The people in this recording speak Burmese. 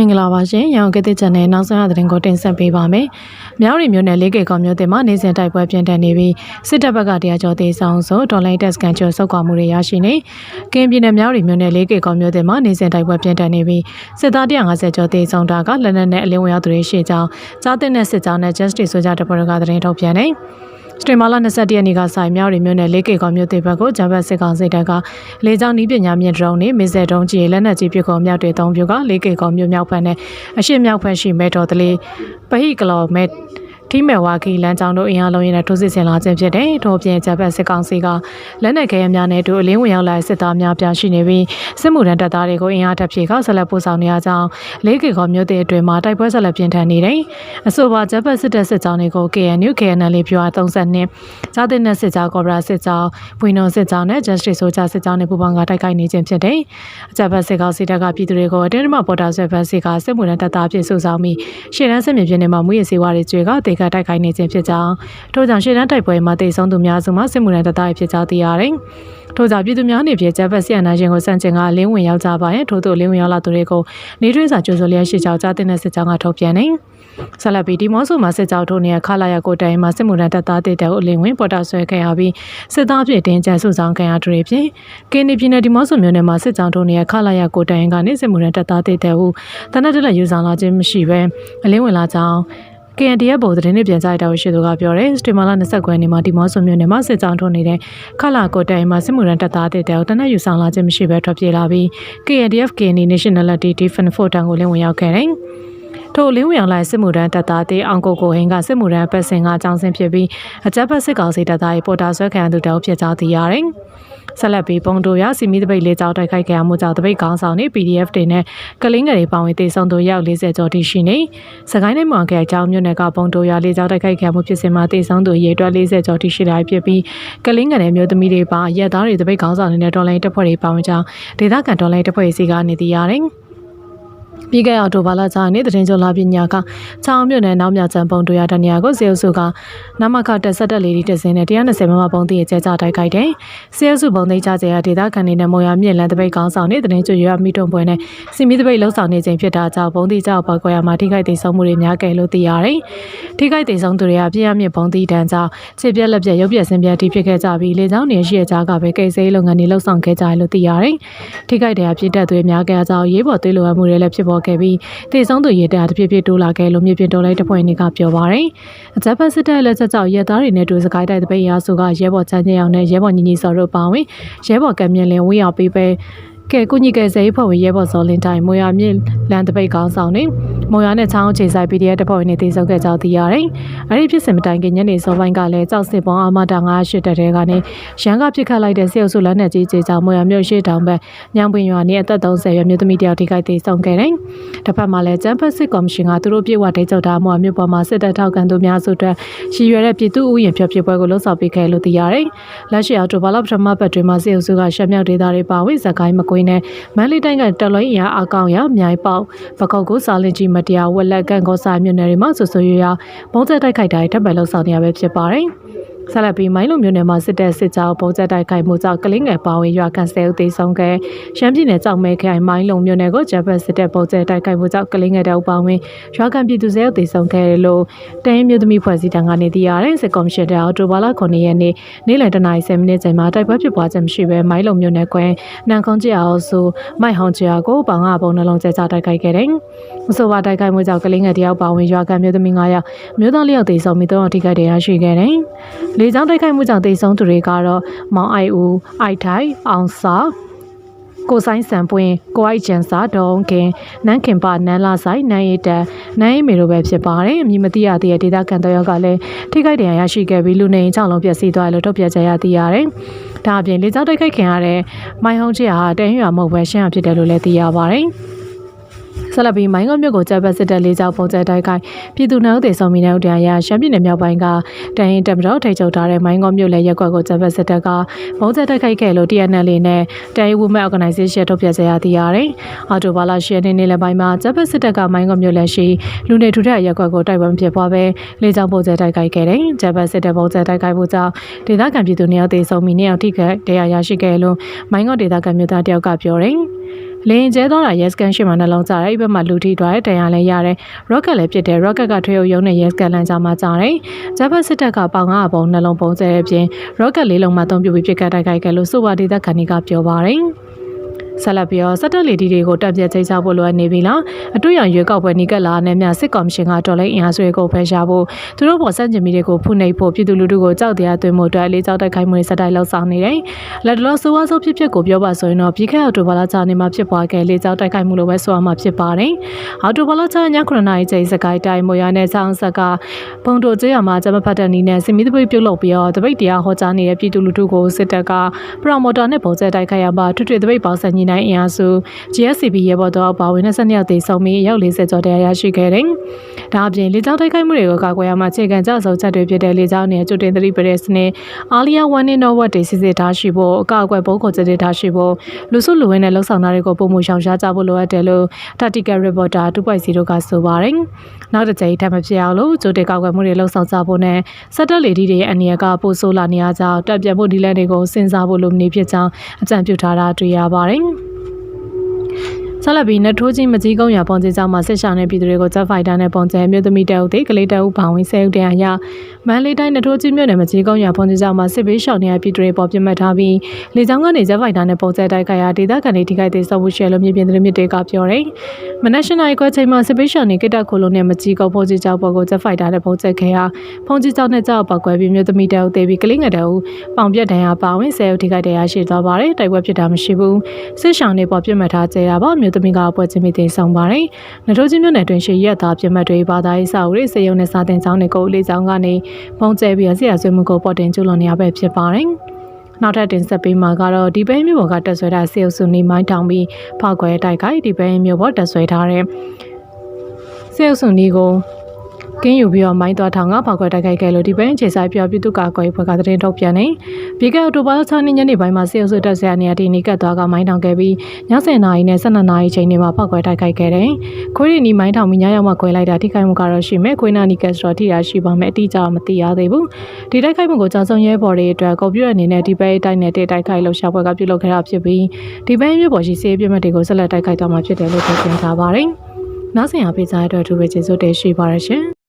မင်္ဂလာပါရှင်။ရောင်ကတိချန်နယ်နောက်ဆုံးရသတင်းကိုတင်ဆက်ပေးပါမယ်။မြောက်ရီမြို့နယ်လေးကေကောင်မြို့တင်မှာနေစဉ်တိုက်ပွဲပြင်းထန်နေပြီးစစ်တပ်ဘက်ကတရားကျော်သေးဆောင်ဆိုဒေါ်လာတက်စကန်ကျော်ဆုတ်ခွာမှုတွေရရှိနေ။ကင်းပြည်နယ်မြောက်ရီမြို့နယ်လေးကေကောင်မြို့တင်မှာနေစဉ်တိုက်ပွဲပြင်းထန်နေပြီးစစ်သား150ကျော်သေးဆောင်တာကလက်နက်နဲ့အလင်းဝင်ရောက်သူတွေရှိကြောင်းကြားတဲ့နဲ့စစ်ကြောင်းနဲ့ Justice ဆိုကြတဲ့ပေါ်ကသတင်းထုတ်ပြန်နေ။ စတင်မာလာ21ရက်နေ့ကဆိုင်မြောက်ရီမြို့နယ်လေးကေကောင်မြို့တေဘက်ကိုဂျပန်စစ်ကောင်စစ်တပ်ကလေကြောင်းနီးပညာမြင့်ဒရုန်းနဲ့မစ်ဇယ်ဒုံးကြီးလက်နက်ကြီးပစ်ကုန်မြောက်တွေသုံးပြကလေးကေကောင်မြို့မြောက်ဘက်နဲ့အရှေ့မြောက်ဘက်ရှိမဲတော်တလေးပဟိကလော်မဲ ထိမဲဝါကီလမ်းကြောင်းတို့အင်အားလုံးရင်းနဲ့ထိုးစစ်ဆင်လာခြင်းဖြစ်တယ်။ထို့ပြင်ဂျပန်စစ်ကောင်စီကလက်နက်ခဲယမ်းများနဲ့တို့အလင်းဝင်ရောက်လာတဲ့စစ်သားများပြရှိနေပြီးစစ်မှုထမ်းတပ်သားတွေကိုအင်အားထပ်ဖြည့်ကဆက်လက်ပို့ဆောင်နေရကြောင်းလေးကေကောမြို့တဲ့အတွင်းမှာတိုက်ပွဲဆက်လက်ပြင်းထန်နေတယ်။အဆိုပါဂျပန်စစ်တပ်စစ်ကြောင်းတွေကို KNU KNL ပြွာ32ဂျာတင်နဲ့စစ်ကြောင်းကော်ဘရာစစ်ကြောင်းဘွေနုံစစ်ကြောင်းနဲ့ Justice ဆိုကြစစ်ကြောင်းတွေပူးပေါင်းကတိုက်ခိုက်နေခြင်းဖြစ်တယ်။ဂျပန်စစ်ကောင်စီတပ်ကပြည်သူတွေကိုအတင်းအဓမ္မပေါ်တာဆွဲဖက်စစ်ကစစ်မှုထမ်းတပ်သားဖြစ်စုဆောင်ပြီးရှေ့တန်းစစ်မြေပြင်တွေမှာမူရစေဝါတွေကျွေကတေခတိုက်ခိုက်နေခြင်းဖြစ်ကြောင်းထို့ကြောင့်ရှေ့တန်းတိုက်ပွဲမှာတိတ်ဆုံးသူများစုမှာစစ်မှုထမ်းတပ်သားဖြစ်ကြောင်းသိရတယ်။ထို့ကြောင့်ပြည်သူများအနေဖြင့်ဂျပန်ဆီယနာရှင်ကိုစန့်ကျင်ကအလင်းဝင်ရောက်ကြပါရင်ထို့သို့လင်းဝင်ရောက်လာသူတွေကိုနေထွေးစာကြိုးဆိုလျက်ရှိကြောင်းကြားတဲ့စစ်ကြောင်းကထုတ်ပြန်နေ။ဆလပီဒီမော့ဆိုမှာစစ်ကြောင်းထိုးနေခလာရကိုတိုင်မှာစစ်မှုထမ်းတပ်သားတေတဲ့အလင်းဝင်ပေါ်တာဆွဲခဲ့ရပြီးစစ်သားဖြစ်တင်ကျန်စုဆောင်ခံရသူတွေဖြင့်ကင်းနီပြည်နယ်ဒီမော့ဆိုမြို့နယ်မှာစစ်ကြောင်းထိုးနေခလာရကိုတိုင်ကနေစစ်မှုထမ်းတပ်သားတေတဲ့ဟုတနက်တလက်ယူဆောင်လာခြင်းမရှိဘဲအလင်းဝင်လာကြောင်း KNDF ဗိုလ်သတင်းတွေပြန်ကြားတာရှိသူကပြောတယ်စတီမာလာ20ခွဲနေမှာဒီမော့ဆိုမြို့နယ်မှာစစ်ကြောင်းထုံးနေတဲ့ခလာကိုတိုင်မှာစစ်မှုရန်တပ်သားတဲ့တဲတနက်ယူဆောင်လာခြင်းမရှိဘဲထွက်ပြေးလာပြီး KNDF KND Nationality Defense Force တန်ကိုလင်းဝင်ရောက်ခဲ့တယ်ထိုလင်းဝင်အောင်လိုက်စစ်မှုရန်တပ်သားတေးအောင်ကိုကိုဟင်းကစစ်မှုရန်ပတ်စင်ကအကြောင်းစင်ဖြစ်ပြီးအကြပ်ပတ်စစ်ကောင်စီတပ်သားရဲ့ပေါ်တာဆွဲခံသူတောက်ဖြစ်ကြောင်းသိရတယ်။ ဆက်လက်ပြီးပုံတိုရစီမီတပိတ်လေးကြောင်းတိုက်ခိုက်ခဲ့မှုကြောင့်တပိတ်ကောင်းဆောင်နေ PDF တွေနဲ့ကလင်းငယ်တွေပါဝင်တည်ဆုံသူရောက်40ကျော်တိရှိနေစကိုင်းတိုင်းမှာခဲ့အကြောင်းမြို့နယ်ကပုံတိုရလေးကြောင်းတိုက်ခိုက်ခဲ့မှုဖြစ်စဉ်မှာတည်ဆုံသူရေအတွက်40ကျော်တိရှိလာဖြစ်ပြီးကလင်းငယ်တွေမျိုးသမီးတွေပါရက်သားတွေတပိတ်ကောင်းဆောင်နေတဲ့ဒေါ်လာတပ်ဖွဲ့တွေပါဝင်ကြောင်းဒေသခံဒေါ်လာတပ်ဖွဲ့စီကနေသိရတယ် ပြီးခဲ့အော်တိုဘာလကျရင်တရင်ကျော်လာပညာကချောင်းမြို့နယ်နောက်မြကျန်ပုံတွေ့ရတဲ့နေရာကိုစေအုပ်စုကနမခတက်ဆက်တက်လေးတစင်းနဲ့120မမပုံတည်ကျဲကြတိုက်ခိုက်တယ်။စေအုပ်စုပုံသိကြတဲ့ဒေသခံတွေနဲ့မော်ရမြင့်လန်တပိတ်ကောင်းဆောင်နဲ့တရင်ကျော်ရမိတုံပွဲနဲ့စီမီတပိတ်လှုပ်ဆောင်နေခြင်းဖြစ်တာကြောင့်ပုံတည်ကြောက်ပောက်ကွာရမှာထိခိုက်ဒေဆုံးမှုတွေများခဲ့လို့သိရတယ်။ထိခိုက်ဒေဆုံးသူတွေကပြည့်ရမြင့်ပုံတည်တန်းကြောင့်ခြေပြက်လက်ပြက်ရုပ်ပြက်ဆင်းပြက်တိဖြစ်ခဲ့ကြပြီးလေကြောင်းနေရှိရကြကပဲကိစ္စရေးလုပ်ငန်းတွေလှုပ်ဆောင်ခဲ့ကြလို့သိရတယ်။ထိခိုက်တဲ့အဖြစ်တက်သွေးများခဲ့ကြောင်းရေးပေါ်သွေးလိုအပ်မှုတွေလည်းဖြစ်ပေါ်ခဲ့ပြီးတည်ဆုံးသူရဲတရားတစ်ဖြည်းဖြည်းတိုးလာခဲ့လို့မြေပြင်တော်လိုက်တဖွဲ့နေကပြောပါရယ်အကြမ်းဖက်စစ်တပ်လက်ချက်ကြောင့်ရဲသားတွေနဲ့တူစကိုင်းတိုက်တပိတ်ရာစုကရဲဘော်ချမ်းချင်အောင်နဲ့ရဲဘော်ညီညီစော်တို့ပါဝင်ရဲဘော်ကမြင်လင်းဝေးရောက်ပေးပဲကဲကုညီကဲစေဖွဲ့ဝင်ရဲဘော်စော်လင်းတိုင်းမွေရမြင့်လန်တပိတ်ကောင်းဆောင်နေ မွေရနဲ့ချောင်းအခြေဆိုင် PDF တဖွဲ့ဝင်တွေတည်ဆုံခဲ့ကြောင်းသိရတယ်။အဲဒီဖြစ်စဉ်မတိုင်ခင်ညနေစောပိုင်းကလည်းကြောက်စစ်ပေါင်းအာမတာ98တက်တဲ့ကနေရန်ကပြစ်ခတ်လိုက်တဲ့စေအုပ်စုလက်နက်ကြီးကြေကြောင့်မွေရမြို့ရှိတောင်ဘက်ညောင်ပင်ရွာနေအသက်30ရွယ်မြို့သမီးတယောက်ထိခိုက်သေးဆုံးခဲ့တယ်။တစ်ဖက်မှာလည်းကျန်းဖက်စစ်ကော်မရှင်ကသူတို့ပြေဝတိတ်ကြောက်တာမှမြို့ပေါ်မှာစစ်တပ်ထောက်ခံသူများစုအတွက်ရည်ရွယ်တဲ့ပြည်သူ့ဥယျာဉ်ဖြတ်ဖြစ်ပွဲကိုလှုပ်ဆောင်ပေးခဲ့လို့သိရတယ်။လက်ရှိအော်တိုဘာလပထမပတ်တွင်မှာစေအုပ်စုကရှမ်းမြောက်ဒေသတွေပါဝင်ဇကိုင်းမကွေးနဲ့မန္တလေးတိုင်းကတလွိုင်းရအကောင်ရမြိုင်ပေါက်ပကောက်ကိုစာလင်ကြီးမတရားဝက်လက်ကန့်ကောစာမြို့နယ်တွေမှာဆွဆွရွရဘုံသက်တိုက်ခိုက်တာတပ်ပယ်လောက်ဆောင်နေရပဲဖြစ်ပါတယ်။ ဆက်လက်ပြီးမိုင်းလုံမြို့နယ်မှာစစ်တပ်စစ်ကြောင်းပုံစံတိုက်ခိုက်မှုကြောင့်ကလင်းငယ်ပါဝင်ရွာကန်ဆယ်ဦးသေးဆုံးခဲ့ရမ်းပြည်နယ်ကြောက်မဲခိုင်မိုင်းလုံမြို့နယ်ကိုဂျပန်စစ်တပ်ပုံစံတိုက်ခိုက်မှုကြောင့်ကလင်းငယ်တောက်ပါဝင်ရွာကန်ပြည်သူစဲဦးသေးဆုံးခဲ့တယ်လို့တိုင်းမြို့သမီးဖွဲ့စည်းတန်းကနေသိရတယ်စစ်ကော်မရှင်တဲ့အော်တိုဘာလ9ရက်နေ့နေ့လယ်တနာရီ10မိနစ်ချိန်မှာတိုက်ပွဲဖြစ်ပွားခြင်းမရှိဘဲမိုင်းလုံမြို့နယ်ကွင်းနန်ခုံးကျအောင်စုမိုက်ဟောင်ကျာကိုပေါင်ငါပုံနှလုံးကျကျတိုက်ခိုက်ခဲ့တယ်။မဆိုပါတိုက်ခိုက်မှုကြောင့်ကလင်းငယ်တယောက်ပါဝင်ရွာကန်မြို့သမီး9ယောက်မြို့သား၄ယောက်သေဆုံးပြီး၃ယောက်ထိခိုက်ဒဏ်ရာရှိခဲ့တယ်။လေကြောင်းတိုက်ခိုက်မှုကြောင့်တိတ်ဆုံးသူတွေကတော့မောင်အိုက်ဦးအိုက်ထိုင်အောင်စာကိုဆိုင်စံပွင့်ကိုအိုက်ကျန်စာဒေါန်ခင်နန်းခင်ပါနန်းလာဆိုင်နန်းရည်တန်နန်းရီမေတို့ပဲဖြစ်ပါတယ်အမည်မသိရသေးတဲ့ဒေသခံတယောက်ကလည်းထိခိုက်ဒဏ်ရာရရှိခဲ့ပြီးလူနေကြောင်လုံးပျက်စီးသွားတယ်လို့ထုတ်ပြန်ကြရသိရတယ်ဒါအပြင်လေကြောင်းတိုက်ခိုက်ခင်ရတဲ့မိုင်ဟုံးချီဟာတန်ရွာမဟုတ်ပဲရှမ်းရဖြစ်တယ်လို့လည်းသိရပါတယ် ဆက်လက်ပြီးမိုင်းကုန်းမြို့ကိုကြပ်ပတ်စစ်တပ်လေးကြောင်းပုံစံတိုက်ခိုက်ပြည်သူနှောက်တေဆောင်မီနှောက်တရားရရှမ်းပြည်နယ်မြောက်ပိုင်းကတန်ရင်တမတော်ထိတ်ချုပ်ထားတဲ့မိုင်းကုန်းမြို့လည်းရက်ကွက်ကိုကြပ်ပတ်စစ်တပ်ကပုံစံတိုက်ခိုက်ခဲ့လို့ TNL လေးနဲ့တန်ရင် Women Organization ထုတ်ပြန်ကြရသိရတယ်။အော်တိုဘာလ10ရက်နေ့လည်းပိုင်းမှာကြပ်ပတ်စစ်တပ်ကမိုင်းကုန်းမြို့လည်းရှိလူနေထူထပ်ရက်ကွက်ကိုတိုက်ပွဲဖြစ်ပွားပဲလေးကြောင်းပုံစံတိုက်ခိုက်ခဲ့တယ်။ကြပ်ပတ်စစ်တပ်ပုံစံတိုက်ခိုက်မှုကြောင့်ဒေသခံပြည်သူနှောက်တေဆောင်မီနှောက်ထိခိုက်တရားရရှိခဲ့လို့မိုင်းကုန်းဒေသခံမြို့သားတယောက်ကပြောတယ်။ လင်းကျဲသွားတာရဲစကန်ရှိမှနှလုံးကြတယ်။ဘက်မှာလူထိသွားတယ်တရားလည်းရတယ်။ rocket လည်းဖြစ်တယ်။ rocket ကထွေအုပ်ရုံးနဲ့ရဲစကန်လမ်းကြားမှာကြားတယ်။ဂျပန်စစ်တပ်ကပေါင်900ပုံနှလုံးပုံကျဲတဲ့အပြင် rocket လေးလုံးမှအသုံးပြုပြီးပြစ်ခတ်တိုက်ခိုက်ခဲ့လို့ဆိုပါဒေသခံတွေကပြောပါတယ်။ ဆက်လက်ပြီးတော့စက်တက်လီဒီတွေကိုတပ်ပြချိတ်ချဖို့လိုအပ်နေပြီလားအတွေ့အကြုံရွေးကောက်ပွဲနီးကပ်လာတဲ့မြစစ်ကော်မရှင်ကတော်လိုင်းအင်အားစုတွေကိုဖယ်ရှားဖို့သူတို့ပေါ်စန့်ကျင်မိတွေကိုဖုန်နှိပ်ဖို့ပြည်သူလူထုကိုကြောက်တရားသွင်းမှုအတွက်လေးကြောက်တိုက်ခိုက်မှုတွေစတိုက်လောက်ဆောင်နေတယ်။လက်တလောဆိုးဝါးဆုံးဖြစ်ဖြစ်ကိုပြောပါဆိုရင်တော့ပြီးခဲ့တဲ့အောက်တိုဘာလ6နေ့မှာဖြစ်ပွားခဲ့လေးကြောက်တိုက်ခိုက်မှုလိုပဲဆိုရမှာဖြစ်ပါတယ်။အောက်တိုဘာလ6ရက်ည9နာရီချိန်စကိုင်းတိုင်းမိုရနဲ့ဆောင်းဆက်ကပုံတို့ကျေးရွာမှာဂျမဖတ်တဲ့နီးနဲ့စင်မီတပိတ်ပြုတ်လုပ်ပြီးတော့တပိတ်တရားဟောကြားနေတဲ့ပြည်သူလူထုကိုစစ်တပ်ကပရိုမိုတာနဲ့ပုံကျဲတိုက်ခိုက်ရပါထွတ်ထွတ်တပိတ်ပေါင်းစံညီနိုင်အင်အားစု GSCB ရဲဘော်တော်ပါဝင်22ယောက်သေဆုံးပြီးရောက်40ကျော်တရားရရှိခဲ့တယ်။ဒါအပြင်လေကြောင်းတိုက်ခိုက်မှုတွေကိုကာကွယ်ရမှာခြေခံကြဆုံးချက်တွေဖြစ်တဲ့လေကြောင်းနဲ့ကျွတင်သတိပရဲစနစ်အာလီယာဝန်နေနော်ဝတ်တွေစစ်စစ်ထားရှိဖို့အကောက်အကွယ်ဘုံကိုစစ်စစ်ထားရှိဖို့လူစုလူဝင်းနဲ့လှုပ်ဆောင်တာတွေကိုပုံမှုရှောင်ရှားကြဖို့လိုအပ်တယ်လို့ Tactical Reporter 2.0ကဆိုပါတယ်။နောက်တစ်ကြိမ်ထပ်မဖြစ်အောင်လို့ကြိုတင်ကောက်ွယ်မှုတွေလှုပ်ဆောင်ကြဖို့နဲ့စက်တက်လေဒီတွေအန်နီယာကပို့ဆိုးလာနေရကြောင်းတက်ပြတ်မှုဒီလန်တွေကိုစဉ်းစားဖို့လိုမနေဖြစ်ကြောင်းအကြံပြုထားတာတွေ့ရပါတယ်။ ဆက်လက်ပြီးနထိုးချင်းမကြီးကုန်းရပုံကျကြောင်းမှာဆက်ရှောင်းတဲ့ပြည်သူတွေကိုဂျက်ဖိုက်တာနဲ့ပုံကျဲမြို့သမီးတဲဦးသေးကလေးတဲဦးဘောင်ဝင်ဆဲဦးတန်ရမန်လေးတိုင်းနထိုးချင်းမြို့နယ်မကြီးကုန်းရပုံကျကြောင်းမှာစစ်ဘေးရှောင်နေတဲ့ပြည်သူတွေပေါ်ပြစ်မှတ်ထားပြီးလေကြောင်းကနေဂျက်ဖိုက်တာနဲ့ပုံကျဲတိုက်ခိုက်ရာဒေသခံတွေထိခိုက်သေးဆုံးမှုရှယ်လို့မြေပြင်သတင်းမြစ်တွေကပြောတယ်။မနက်ရှနိုင်ကွဲချိန်မှာစစ်ဘေးရှောင်နေကိတ္တခိုလိုနဲ့မကြီးကုန်းပုံကျကြောင်းပေါ်ကိုဂျက်ဖိုက်တာနဲ့ပုံကျဲခဲ့ရာပုံကျကြောင်းနဲ့ကြောက်ပောက်ကွဲပြီးမြို့သမီးတဲဦးသေးပြီးကလေးငယ်တဲဦးပေါင်ပြက်တန်ရပါဝင်ဆဲဦးထိခိုက်တရားရှိသွားပါတယ်။တိုက်ပွဲဖြစ်တာမရှိဘူး။စစ်ရှောင်တွေပေါ်ပြစ်မှတ်ထားကြတာပေါ့မြို့သမီးကပွဲချင်းမိသေးဆောင်ပါတယ်။နထိုးချင်းမြို့နယ်တွင်ရှိရက်သားပြစ်မှတ်တွေဘာသာရေးစာအုပ်တွေစေယုံနဲ့စာတင်ကျောင်းတွေကိုလေးကျောင်းကနေပုံကျဲပြီးဆရာဆွေးမှုကိုပေါ်တင်ကျူးလွန်နေရပဲဖြစ်ပါတယ်။နောက်ထပ်တင်ဆက်ပေးမှာကတော့ဒီဘဲမြို့ပေါ်ကတက်ဆွဲထားစေအုပ်စုနေမိုင်းထောင်ပြီးဖောက်ခွဲတိုက်ခိုက်ဒီဘဲမြို့ပေါ်တက်ဆွဲထားတဲ့စေအုပ်စုနေကို ကင်းယူပြီးတော့မိုင်းသွားထောင်ကဖောက်ခွဲတိုက်ခိုက်ခဲ့လို့ဒီဘဲအခြေဆိုင်ပြောပြည်သူ့ကာကွယ်ဖွဲ့ကတရင်ထုတ်ပြန်နေပြီးခဲ့အော်တိုဘာလ6ရက်နေ့ပိုင်းမှာစေအုပ်စုတက်ဆရာနေရာဒီနီကတ်သွားကမိုင်းထောင်ခဲ့ပြီးည7:00နာရီနဲ့12:00နာရီချိန်တွေမှာဖောက်ခွဲတိုက်ခိုက်ခဲ့တယ်။ခွေးရီနီမိုင်းထောင်ပြီးညရောက်မှခွဲလိုက်တာထိခိုက်မှုကတော့ရှိမယ်။ခွေးနာနီကတ်စတော့ထိတာရှိပါမယ်။အတိအကျမသိရသေးဘူး။ဒီတိုက်ခိုက်မှုကိုကြောင်စုံရဲဘော်တွေအတွက်ကွန်ပျူတာအနေနဲ့ဒီဘဲတိုင်းနဲ့တိုက်ခိုက်လို့ရှာဖွေကပြုလုပ်ခဲ့တာဖြစ်ပြီးဒီဘဲမြို့ပေါ်ရှိစေးပြတ်မှတ်တွေကိုဆက်လက်တိုက်ခိုက်သွားမှာဖြစ်တယ်လို့ပြောကြားထားပါတယ်။နောက်ဆက်ရာပေးစားတဲ့အတွက်အထူးပဲကျေးဇူးတင်ရှိပါရရှင်။